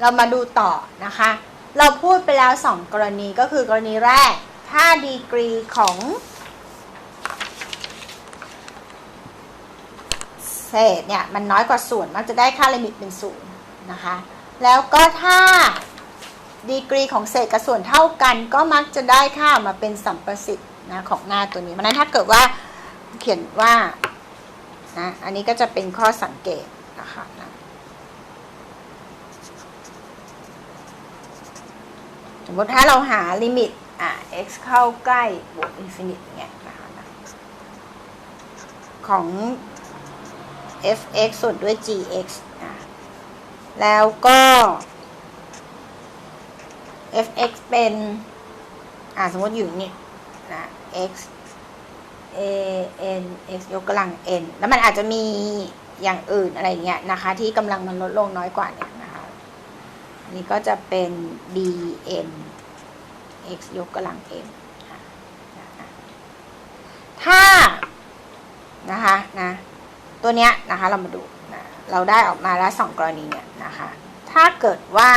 เรามาดูต่อนะคะ เราพูดไปแล้ว 2 กรณีก็คือกรณีแรก ถ้าดีกรีของเศษเนี่ยมันน้อยกว่าส่วนมักจะได้ค่าลิมิตเป็นศูนย์นะคะ แล้วก็ถ้าดีกรีของเศษกับส่วนเท่ากัน ก็มักจะได้ค่ามาเป็นสัมประสิทธิ์นะของหน้าตัวนี้เพราะฉะนั้นถ้าเกิดว่าเขียนว่านะอันนี้ก็จะเป็นข้อสังเกตนะคะนะ ส มมติถ้าเราหาลิมิตอะ x เข้าใกล้บวกอินฟินิตเงี้ยนะคะของ f(x) ส่วนด้วย g(x) นะแล้วก็ f(x) เป็น อะสมมติอยู่นี่นะ x a n x ยกกำลัง n แล้วมันอาจจะมีอย่างอื่นอะไรเงี้ยนะคะ ที่กำลังมันลดลงน้อยกว่าเนี่ย นะคะอันนี้ก็จะเป็น b n x ยกกำลัง m ถ้านะคะนะตัวเนี้ยนะคะเรามาดูนะเราได้ออกมาแล้วสองกรณีเนี่ยนะคะ ถ้าเกิดว่า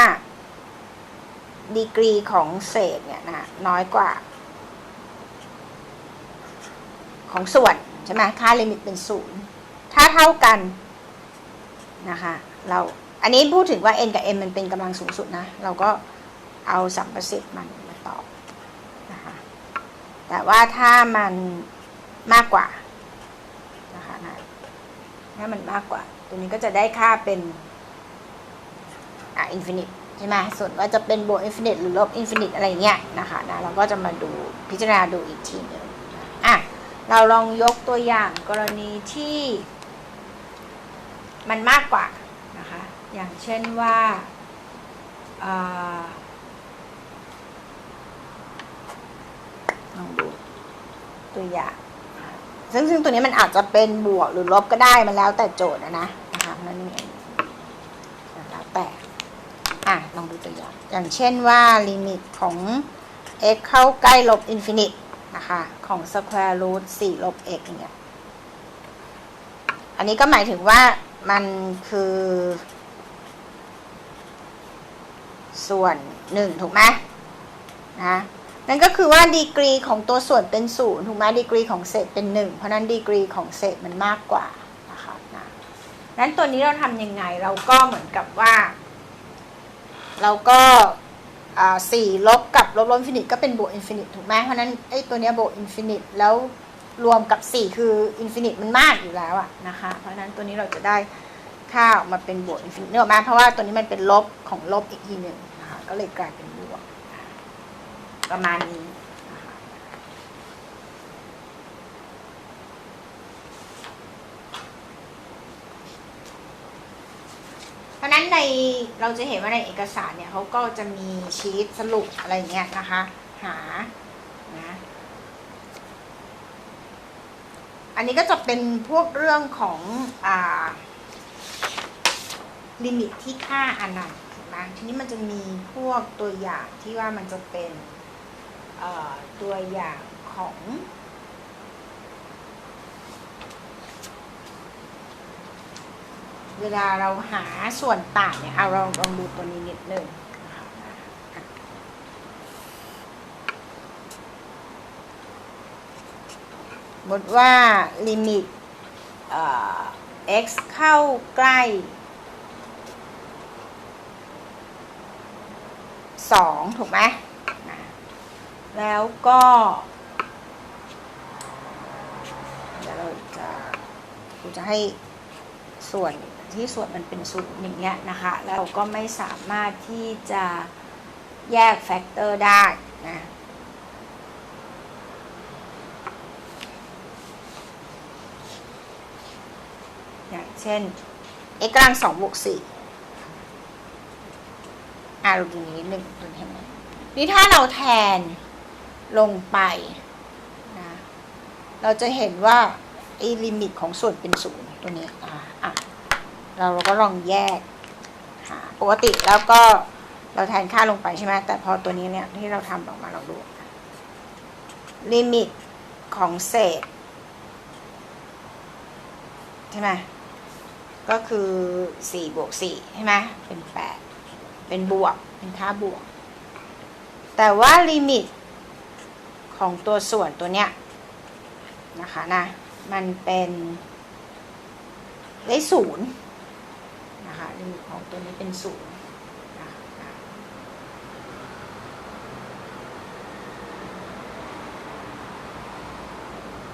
ดีกรีของเศษเนี่ยนะน้อยกว่า ของส่วนใช่ไหมค่าลิมิตเป็นศูนย์ถ้าเท่ากันนะคะ เรา อันนี้พูดถึงว่า n กับ m มันเป็นกำลังสูงสุดนะ เราก็เอาสัมประสิทธิ์มันมาตอบนะคะแต่ว่าถ้ามันมากกว่านะคะนะถ้ามันมากกว่า ตัวนี้ก็จะได้ค่าเป็นอะอินฟินิตใช่ไหมส่วนว่าจะเป็นบวกอินฟินิตหรือลบอินฟินิตอะไรเงี้ยนะคะนะเราก็จะมาดูพิจารณาดูอีกทีหนึงอะเราลองยกตัวอย่างกรณีที่มันมากกว่านะคะ อย่างเช่นว่าลองดูตัวอย่างซึ่งซึ่งตัวนี้มันอาจจะเป็นบวกหรือลบก็ได้มันแล้วแต่โจทย์นะนะนะคะนั่นเองแล้วแต่อะลองดูตัวอย่าง อย่างเช่นว่าลิมิตของ x เข้าใกล้ลบอินฟินิตนะคะของ square root 4ลบ x เนี่ยอันนี้ก็หมายถึงว่ามันคือ ส่วนหนึ่งถูกไหมนะนั่นก็คือว่าดีกรีของตัวส่วนเป็นศูนย์ถูกไหมดีกรีของเศษเป็นหนึ่งเพราะนั้นดีกรีของเศษมันมากกว่านะคะนะนั้นตัวนี้เราทำยังไงเราก็เหมือนกับว่า เราก็สี่ลบกับลบลบอินฟินิตก็เป็นบวกอินฟินิตถูกไหมเพราะนั้นไอ้ตัวเนี้ยบวกอินฟินิตแล้วรวมกับ 4 คืออินฟินิตมันมากอยู่แล้วอะนะคะ เพราะนั้นตัวนี้เราจะได้ ค่าออกมาเป็นบวกอินฟินิตเนื่องมาเพราะว่าตัวนี้มันเป็นลบของลบอีกทีหนึ่งนะคะก็เลยกลายเป็นบวก ประมาณนี้เพราะฉะนั้นในเราจะเห็นว่าในเอกสารเนี่ยเขาก็จะมีชีตสรุปอะไรเงี้ยนะคะ หานะอันนี้ก็จะเป็นพวกเรื่องของอ่า ลิมิตที่ค่าอนันต์ถูกไหมทีนี้มันจะมีพวกตัวอย่างที่ว่ามันจะเป็นตัวอย่างของเวลาเราหาส่วนต่างเนี่ยเอาเราลองดูตัวนี้นิดนึงสมมติว่าลิมิตเอ่อ x เข้าใกล้ สองถูกไหมแล้วก็ เดี๋ยวเราจะกูจะให้ส่วนที่ส่วนมันเป็นศูนย์อย่างเงี้ยนะคะ แล้วเราก็ไม่สามารถที่จะแยกแฟกเตอร์ได้นะอย่างเช่น x กำลังสองบวกสี่ อ่าเราดูนี้หนึ่งดูเห็นไหมนี่ถ้าเราแทนลงไปนะเราจะเห็นว่าไอ้ลิมิตของส่วนเป็นศูนย์ตัวนี้อ่าอะเราก็ลองแยกปกติแล้วก็เราแทนค่าลงไปใช่ไหมแต่พอตัวนี้เนี่ยที่เราทำออกมาเราดูลิมิตของเศษใช่ไหมก็คือสี่บวกสี่ใช่ไหมเป็นแปด เป็นบวก เป็นค่าบวก แต่ว่าลิมิตของตัวส่วนตัวเนี้ยนะคะนะมันเป็นได้ศูนย์นะคะลิมิตของตัวนี้เป็นศูนย์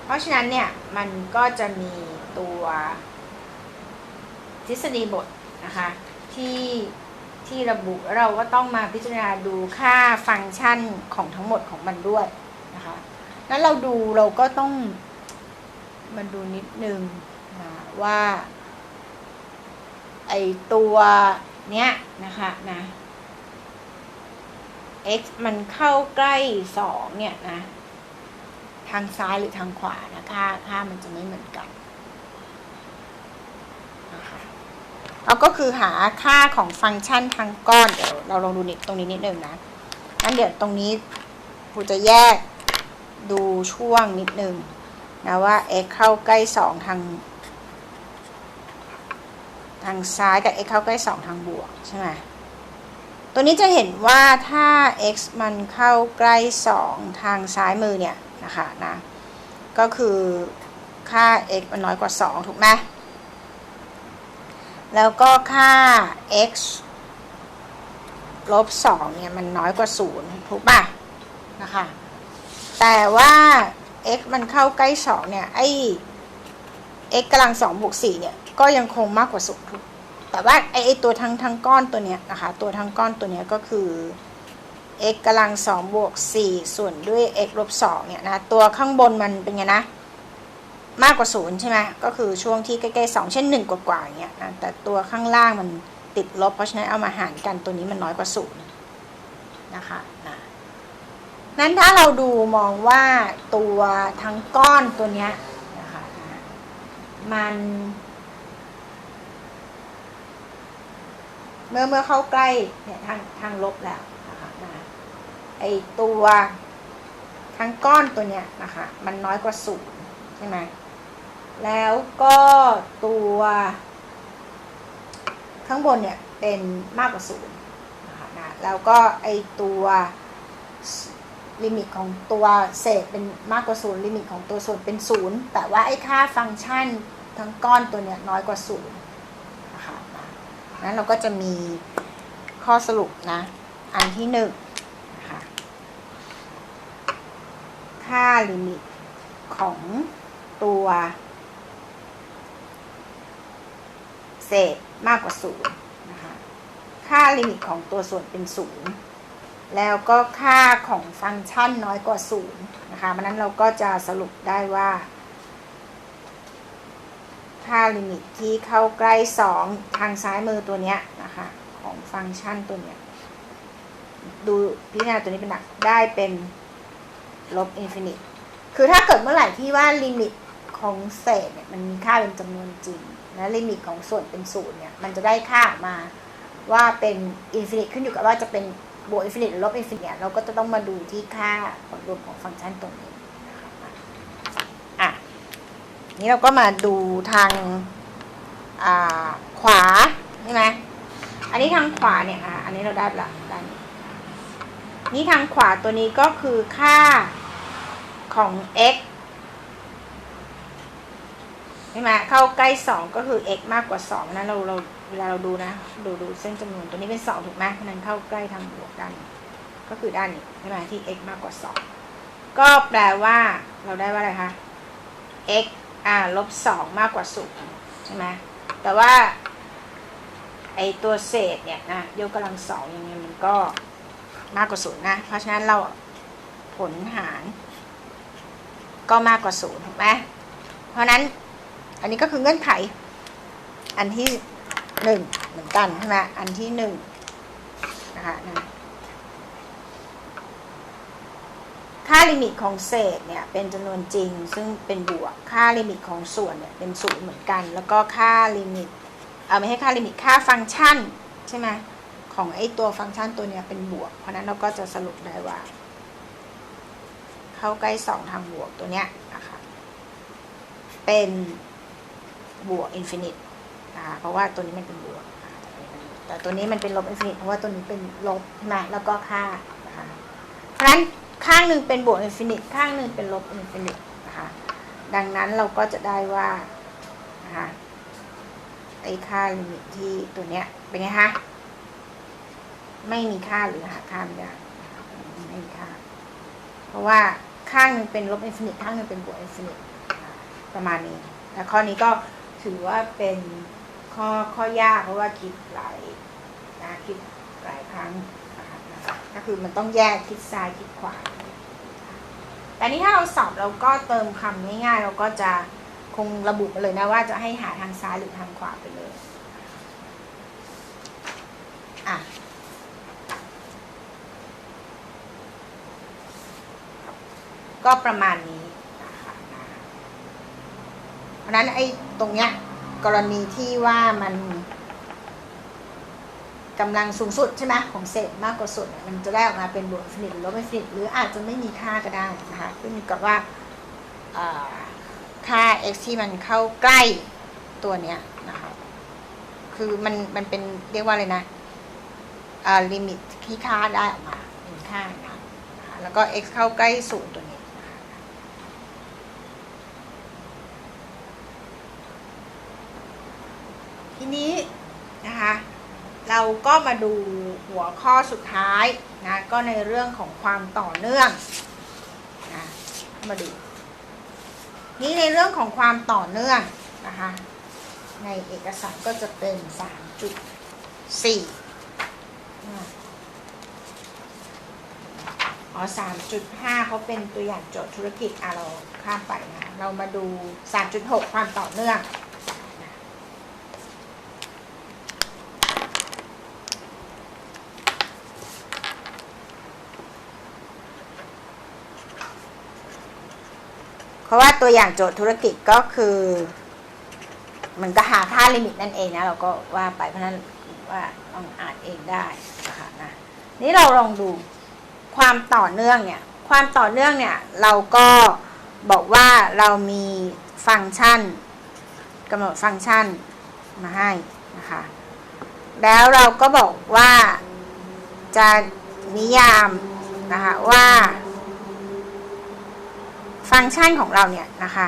เพราะฉะนั้นเนี่ย มันก็จะมีตัวทฤษฎีบทนะคะที่ ที่ระบุเราก็ต้องมาพิจารณาดูค่าฟังก์ชันของทั้งหมดของมันด้วยนะคะนั้นเราดูเราก็ต้องมาดูนิดนึงนะว่าไอตัวเนี้ยนะคะนะ x มันเข้าใกล้สองเนี่ยนะ ทางซ้ายหรือทางขวานะค่าค่ามันจะไม่เหมือนกันนะคะ เราก็คือหาค่าของฟังก์ชันทางก้อนเดี๋ยวเราลองดูนิดตรงนี้นิดนึงนะงั้นเดี๋ยวตรงนี้ครูจะแยกดูช่วงนิดนึงนะว่า x เข้าใกล้สองทาง ทางซ้ายกับ x เข้าใกล้สองทางบวกใช่ไหมตัวนี้จะเห็นว่าถ้า x มันเข้าใกล้สองทางซ้ายมือเนี่ยนะคะนะก็คือค่า x มันน้อยกว่า 2 ถูกไหม แล้วก็ค่า x ลบ2เนี่ยมันน้อยกว่า0ถูกป่ะนะคะ แต่ว่า x มันเข้าใกล้2เนี่ยไอ้ x กำลัง2บวก4เนี่ยก็ยังคงมากกว่า0ถูกแต่ว่าไอ้ตัวทั้งทั้งก้อนตัวเนี้ยนะคะ ตัวทั้งก้อนตัวเนี้ยก็คือ x กำลัง2บวก4ส่วนด้วย x ลบ2เนี่ยนะ ตัวข้างบนมันเป็นไงนะ มากกว่า0ใช่ไหมก็คือช่วงที่ใกล้ๆ2เช่น1กว่าๆอย่างเงี้ยนะแต่ตัวข้างล่างมันติดลบ เพราะฉะนั้นเอามาหารกันตัวนี้มันน้อยกว่า0นะคะนะนั้นถ้าเราดูมองว่าตัวทั้งก้อนตัวเนี้ยนะคะนะมันเมื่อเมื่อเข้าใกล้เนี่ยทางทางลบแล้วนะคะนะไอตัวทั้งก้อนตัวเนี้ยนะคะ มันน้อยกว่าศูนย์ใช่ไหม แล้วก็ตัวข้างบนเนี่ยเป็นมากกว่าศูนย์นะแล้วก็ไอตัวลิมิตของตัวเศษเป็นมากกว่าศูนย์ลิมิตของตัวส่วนเป็นศูนย์แต่ว่าไอค่าฟังก์ชันทั้งก้อนตัวเนี้ยน้อยกว่าศูนย์นะคะนะนั้นเราก็จะมีข้อสรุปนะ อันที่หนึ่งนะคะค่าลิมิตของตัว เศษมากกว่าศูนย์นะคะค่าลิมิตของตัวส่วนเป็นศูนย์แล้วก็ค่าของฟังก์ชันน้อยกว่าศูนย์นะคะมันนั้นเราก็จะสรุปได้ว่า ค่าลิมิตที่เข้าใกล้ 2 ทางซ้ายมือตัวเนี้ยนะคะของฟังก์ชันตัวเนี้ยดูพิจารณาตัวนี้เป็นหลักได้เป็นลบอินฟินิต คือถ้าเกิดเมื่อไหร่ที่ว่าลิมิตของเศษเนี่ยมันมีค่าเป็นจำนวนจริง และลิมิตของส่วนเป็นศูนย์เนี่ยมันจะได้ค่าออกมาว่าเป็นอินฟินิตขึ้นอยู่กับว่าจะเป็นบวกอินฟินิตหรือลบอินฟินิตเราก็จะต้องมาดูที่ค่าผลรวมของฟังก์ชันตรงนี้นะคะอะนี้เราก็มาดูทางขวาใช่ไหมอันนี้ทางขวาเนี่ยอะอันนี้เราได้ละด้านนี้นี่ทางขวาตัวนี้ก็คือค่าของ x ใช่ไหมเข้าใกล้2ก็คือ x มากกว่า2นะเราเราเวลาเราดูนะ ดูดูเส้นจำนวนตัวนี้เป็น2ถูกไหมนั้นเข้าใกล้ทางบวกด้านก็คือด้านนี้ใช่ไหมที่ x มากกว่า2ก็แปลว่า เราได้ว่าอะไรคะ x อ่าลบสองมากกว่าศูนย์ใช่ไหมแต่ว่าไอตัวเศษเนี่ยนะยกกำลังสองยังไงมันก็มากกว่าศูนย์นะ เพราะฉะนั้นเราผลหาร ก็มากกว่าศูนย์ถูกไหมเพราะนั้น อันนี้ก็คือเงื่อนไข อันที่หนึ่งเหมือนกันใช่ไหมอันที่หนึ่งนะคะนะค่าลิมิตของเศษเนี่ยเป็นจำนวนจริง ซึ่งเป็นบวกค่าลิมิตของส่วนเนี่ยเป็นศูนย์เหมือนกัน แล้วก็ค่าลิมิตเอาไม่ให้ค่าลิมิตค่าฟังก์ชันใช่ไหมของไอตัวฟังก์ชันตัวเนี้ยเป็นบวก เพราะนั้นเราก็จะสรุปได้ว่า เข้าใกล้สองทางบวกตัวเนี้ยนะคะเป็น บวกอินฟินิตนะคะเพราะว่าตัวนี้มันเป็นบวก แต่ตัวนี้มันเป็นลบอินฟินิตเพราะว่าตัวนี้เป็นลบใช่ไหมแล้วก็ค่านะคะเพราะฉะนั้นข้างหนึ่งเป็นบวกอินฟินิตข้างหนึ่งเป็นลบอินฟินิตนะคะดังนั้นเราก็จะได้ว่านะคะไอ้ค่าลิมิตที่ตัวเนี้ยเป็นไงคะไม่มีค่าหรือหาค่าไม่ได้ไม่มีค่า เพราะว่าข้างหนึงเป็นลบอินฟินิตข้างหนึงเป็นบวกอินฟินิตประมาณนี้ แล้วข้อนี้ก็ ถือว่าเป็นข้อข้อยากเพราะว่าคิดหลายนะคิดหลายครั้งนะคะก็คือมันต้องแยกคิดซ้ายคิดขวาแต่นี้ถ้าเราสอบเราก็เติมคำง่ายๆ เราก็จะคงระบุมาเลยนะว่าจะให้หาทางซ้ายหรือทางขวาไปเลยอะก็ประมาณนี้ ราะนั้นไอ้ตรงเนี้ยกรณีที่ว่ามันกำลังสูงสุดใช่ไหมของเศษมากกว่าสุด มันจะได้ออกมาเป็นบวกอินฟินิตหรือลบอินฟินิตหรืออาจจะไม่มีค่าก็ได้นะคะขึ้นอยู่กับว่าเอ่อค่า x ที่มันเข้าใกล้ตัวเนี้ยนะคะคือมันมันเป็นเรียกว่าอะไรนะลิมิตที่ค่าได้ออกมาเป็นค่านะคะแล้วก็ x เข้าใกล้ศูนย์ตัว นี้นะคะเราก็มาดูหัวข้อสุดท้ายนะก็ในเรื่องของความต่อเนื่องนะมาดู นี่ในเรื่องของความต่อเนื่องนะคะในเอกสารก็จะเป็น 3.4นะอ๋อ3.5เขาเป็นตัวอย่างโจทย์ธุรกิจอะเราข้ามไปนะเรามาดู 3.6 ความต่อเนื่อง เพราะว่าตัวอย่างโจทย์ธุรกิจก็คือเหมันก็หาค่าลิมิตนั่นเองนะเราก็ว่าไปเพราะฉะนั้นว่าลองอ่านเองได้นะคะนะนี่เราลองดูความต่อเนื่องเนี่ยความต่อเนื่องเนี่ยเราก็บอกว่าเรามีฟังก์ชันกำหนดฟังก์ชันมาให้นะคะแล้วเราก็บอกว่าจะนิยามนะคะว่า ฟังก์ชันของเราเนี่ยนะคะ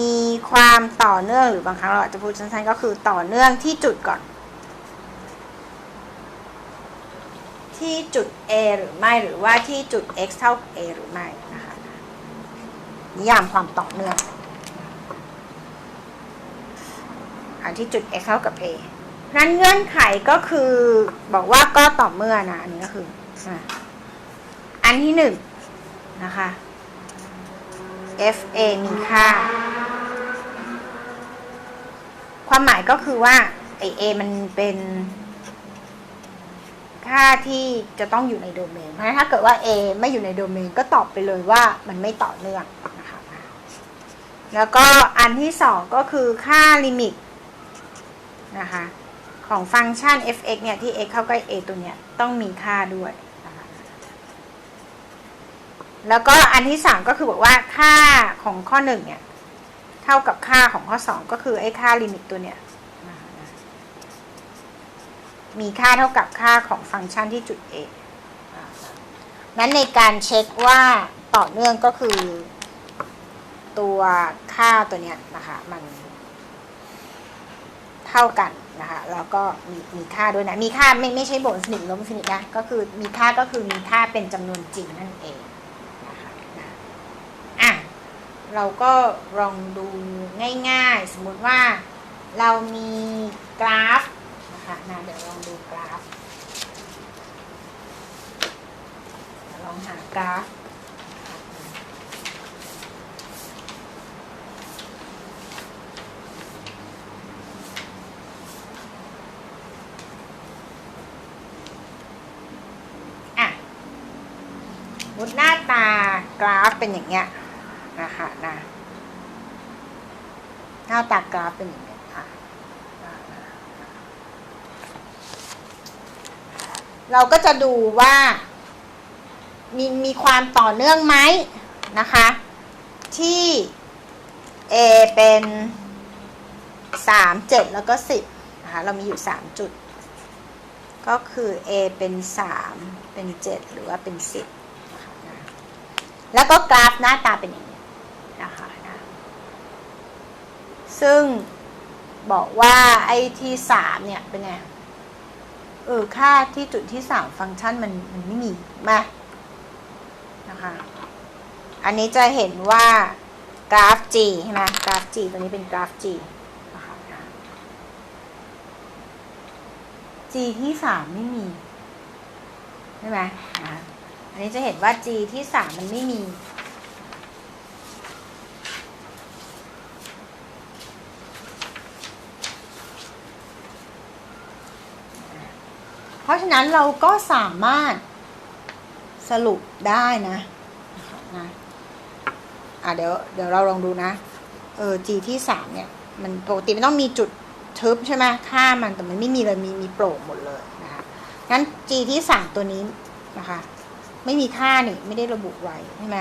มีความต่อเนื่องหรือบางครั้งเราอาจจะพูดสั้นๆก็คือต่อเนื่องที่จุดก่อน ที่จุด A หรือไม่หรือว่าที่จุด x เท่ากับ A หรือไม่นะคะนิยามความต่อเนื่องอันที่จุด x เท่ากับ A นั้นเงื่อนไขก็คือบอกว่าก็ต่อเมื่อนะอันนี้ก็คืออันที่หนึ่ง นะคะ fa มีค่า ความหมายก็คือว่าไอ a มันเป็นค่าที่จะต้องอยู่ในโดเมน เพราะฉะนั้นถ้าเกิดว่า a ไม่อยู่ในโดเมนก็ตอบไปเลยว่ามันไม่ต่อเนื่องนะคะ แล้วก็อันที่สองก็คือค่าลิมิตนะคะของฟังก์ชัน f(x) เนี่ยที่ x เข้าใกล้ a ตัวเนี้ยต้องมีค่าด้วย แล้วก็อันที่สามก็คือบอกว่าค่าของข้อหนึ่งเนี่ย เท่ากับค่าของข้อสองก็คือไอ้ค่าลิมิตตัวเนี้ยมีค่าเท่ากับค่าของฟังก์ชันที่จุด A นั้นในการเช็คว่าต่อเนื่องก็คือตัวค่าตัวเนี้ยนะคะมันเท่ากันนะคะแล้วก็มีมีค่าด้วยนะ มีค่าไม่ไม่ใช่บวกอินฟินิตลบอินฟินิตนะก็คือมีค่าก็คือมีค่าเป็นจำนวนจริงนั่นเอง อะ เราก็ลองดูง่ายๆ สมมติว่าเรามีกราฟนะคะนะเดี๋ยวลองดูกราฟ ลองหากราฟ อะมุดหน้าตากราฟเป็นอย่างเงี้ย นะคะนะหน้าตากราฟเป็นอย่างนี้ค่ะ เราก็จะดูว่า มีมีความต่อเนื่องไหมนะคะ ที่ A เป็น3 7แล้วก็10นะคะ เรามีอยู่3จุด ก็คือ a เป็น3เป็น7หรือว่าเป็น10นะคะนะแล้วก็กราฟหน้าตาเป็นอย่างนี้ นะคะนะซึ่งบอกว่าไอ้ที่3เนี่ยเป็นไงเออค่าที่จุดที่3ฟังก์ชันมันมันไม่มีมานะคะ อันนี้จะเห็นว่ากราฟ G ใช่ไหมกราฟ G ตัวนี้เป็นกราฟ G G ที่สามไม่มีใช่ไหมอันนี้จะเห็นว่า G ที่สามมันไม่มี เพราะฉะนั้นเราก็สามารถสรุปได้นะนะอะเดี๋ยวเดี๋ยวเราลองดูนะ เออ G ที่สามเนี่ย มันปกติมันต้องมีจุดทึบใช่ไหมค่ามันแต่มันไม่มีเลยมีมีโปร่งหมดเลยนะคะงั้น G ที่สามตัวนี้นะคะ ไม่มีค่านี่ไม่ได้ระบุไว้ใช่ไหม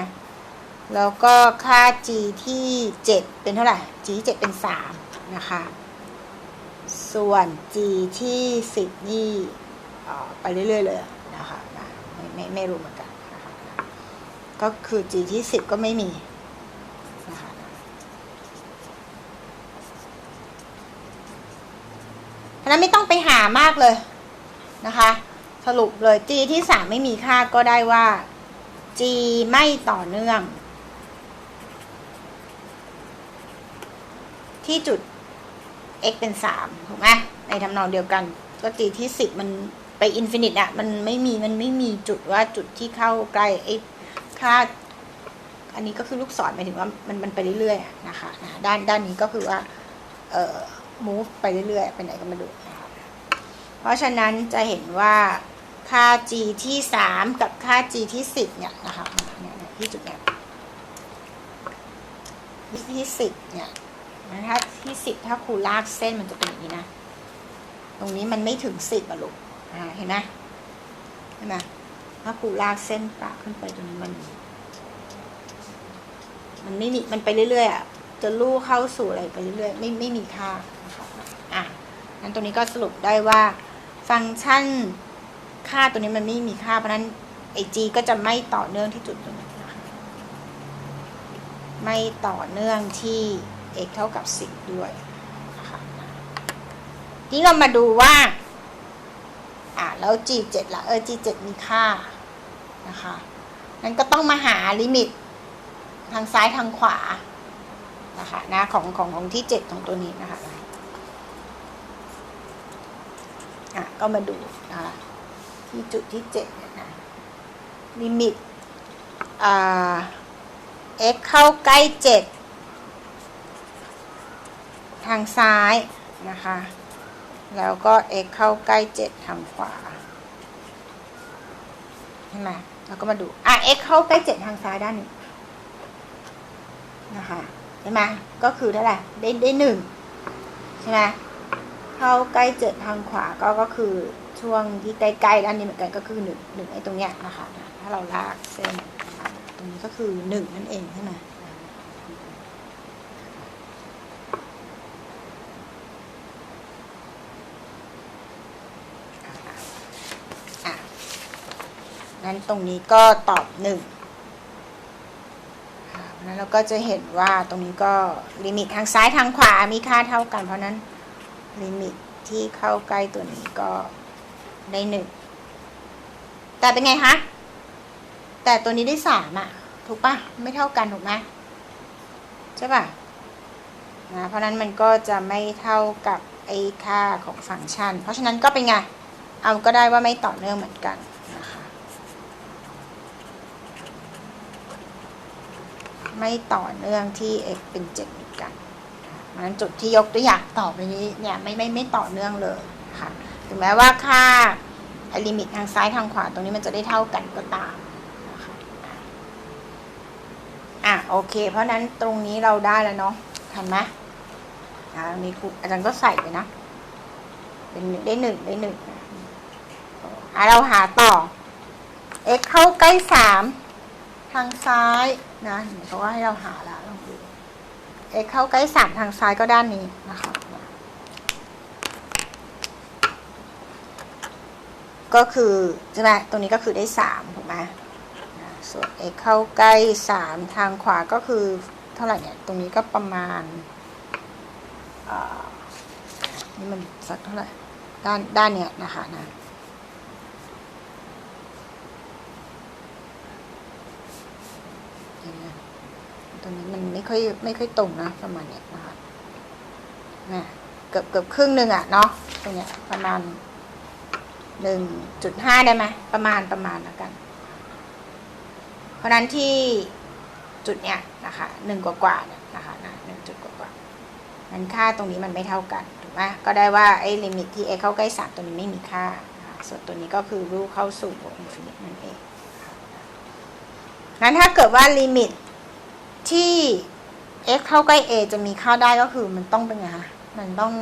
แล้วก็ค่า G ที่เจ็ดเป็นเท่าไหร่ G ที่เจ็ดเป็นสามนะคะ ส่วน G ที่สิบนี่เอ่อ ไปเรื่อย ๆ เลยนะคะนะไม่ไม่ไม่รู้เหมือนกันนะคะก็คือ G ที่สิบก็ไม่มีนะคะเพราะฉะนั้นไม่ต้องไปหามากเลยนะคะ สรุปเลย g ที่สามไม่มีค่าก็ได้ว่า g ไม่ต่อเนื่อง ที่จุด x เป็นสามถูกไหมในทำนองเดียวกัน ก็ g ที่สิบมัน ไปอินฟินิตอะมันไม่มีมันไม่มีจุดว่าจุดที่เข้าใกล้ไอ้ค่าอันนี้ก็คือลูกศรหมายถึงว่ามันมันไปเรื่อยๆนะคะนะด้านด้านนี้ก็คือว่าเอ่อ move ไปเรื่อยๆ ไปไหนก็มาดูนะคะเพราะฉะนั้นจะเห็นว่าค่า g ที่ 3 กับค่า g ที่ 10 เนี่ยนะคะเนี่ยที่จุดเนี้ยที่ 10 เนี่ยถ้าที่ 10 ถ้าครูลากเส้นมันจะเป็นอย่างนี้นะ ตรงนี้มันไม่ถึง 10อะลูก เห็นไหมเห็นไหมถ้าครูลากเส้นปากขึ้นไปตรงนี้มัน มันไม่มีมันไปเรื่อยๆอะจะลู่เข้าสู่อะไรไปเรื่อยๆไม่ไม่มีค่าอะนั้นตรงนี้ก็สรุปได้ว่า ฟังก์ชันค่าตัวนี้มันไม่มีค่าเพราะนั้นไอจีก็จะไม่ต่อเนื่องที่จุดตรงนี้ไม่ต่อเนื่องที่ x เท่ากับ 10 ด้วยนะคะทีนี้เรามาดูว่า อะแล้ว g7 ละเออ g7 มีค่านะคะนั้นก็ต้องมาหาลิมิตทางซ้ายทางขวานะคะนะของของของที่เจ็ดของตัวนี้นะคะอะก็มาดูนะคะที่จุดที่เจ็ดเนี่ยนะลิมิตอ่า x เข้าใกล้เจ็ดทางซ้ายนะคะ แล้วก็ x เข้าใกล้เจ็ดทางขวาใช่ไหมแล้วก็มาดู อะ x เข้าใกล้เจ็ดทางซ้ายด้านนี้นะคะใช่ไหมก็คือเท่าไหร่ได้ได้หนึ่งใช่ไหมเข้าใกล้เจ็ดทางขวาก็ก็คือช่วงที่ใกล้ๆด้านนี้เหมือนกันก็คือหนึ่งหนึ่งไอ้ตรงเนี้ยนะคะถ้าเราลากเส้นตรงนี้ก็คือหนึ่งนั่นเองใช่ไหม นั้นตรงนี้ก็ตอบหนึ่งนั้นเราก็จะเห็นว่าตรงนี้ก็ลิมิตทางซ้ายทางขวามีค่าเท่ากัน เพราะนั้นลิมิตที่เข้าใกล้ตัวนี้ก็ได้หนึ่งแต่เป็นไงคะแต่ตัวนี้ได้สามอะถูกปะไม่เท่ากันถูกไหมใช่ปะนะเพราะนั้นมันก็จะไม่เท่ากับไอ้ค่าของฟังก์ชัน เพราะฉะนั้นก็เป็นไง เอาก็ได้ว่าไม่ต่อเนื่องเหมือนกันนะคะ ไม่ต่อเนื่องที่ x เป็น7เหมือนกันเพราะนั้นจุดที่ยกตัวอย่างต่อไปนี้เนี่ยไม่ไม่ไม่ต่อเนื่องเลยค่ะถึงแม้ว่าค่าลิมิตทางซ้ายทางขวาตรงนี้มันจะได้เท่ากันก็ตามนะคะอะโอเค เพราะนั้นตรงนี้เราได้แล้วเนาะทันไหมอ่าตรงนี้ครูอาจารย์ก็ใส่ไปนะ เป็นได้หนึ่งได้หนึ่งอะเราหาต่อ x เข้าใกล้สามทางซ้าย นะเหมือนกับว่าให้เราหาแล้วลองดู x เข้าใกล้สามทางซ้ายก็ด้านนี้นะคะ ก็คือใช่ไหมตรงนี้ก็คือได้สามถูกไหมส่วน x เข้าใกล้สามทางขวาก็คือเท่าไหร่เนี่ย ตรงนี้ก็ประมาณนี่มันสักเท่าไหร่ด้านด้านเนี้ยนะคะนะ ตรงนี้มันไม่ค่อยไม่ค่อยตรงนะประมาณเนี้ยนะคะนะเกือบเกือบครึ่งหนึ่งอะเนาะตรงเนี้ยประมาณหนึ่งจุดห้าได้ไหมประมาณประมาณแล้วกัน เพราะนั้นที่จุดเนี้ยนะคะหนึ่งกว่ากว่าเนี่ยนะคะนะหนึ่งจุดกว่ากว่าๆนั้นค่าตรงนี้มันไม่เท่ากันถูกไหมก็ได้ว่าไอ้ลิมิตที่ x เข้าใกล้สามตัวนี้ไม่มีค่า ส่วนตัวนี้ก็คือรูเข้าสู่วงอินฟินิตนั่นเองนั้นถ้าเกิดว่าลิมิต ที่ x เข้าใกล้ a จะมีค่าได้ก็คือมันต้องเป็นไงคะมันต้อง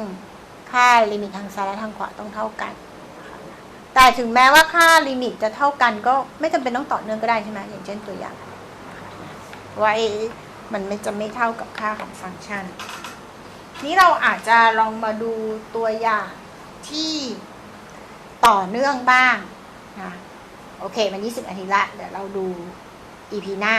ค่าลิมิตทางซ้ายและทางขวาต้องเท่ากัน แต่ถึงแม้ว่าค่าลิมิตจะเท่ากันก็ไม่จำเป็นต้องต่อเนื่องก็ได้ใช่ไหมอย่างเช่นตัวอย่างว่า a มันไม่จะไม่เท่ากับค่าของฟังก์ชัน นี้เราอาจจะลองมาดูตัวอย่างที่ต่อเนื่องบ้างนะโอเค มัน 20นาทีละ เดี๋ยวเราดู EP หน้า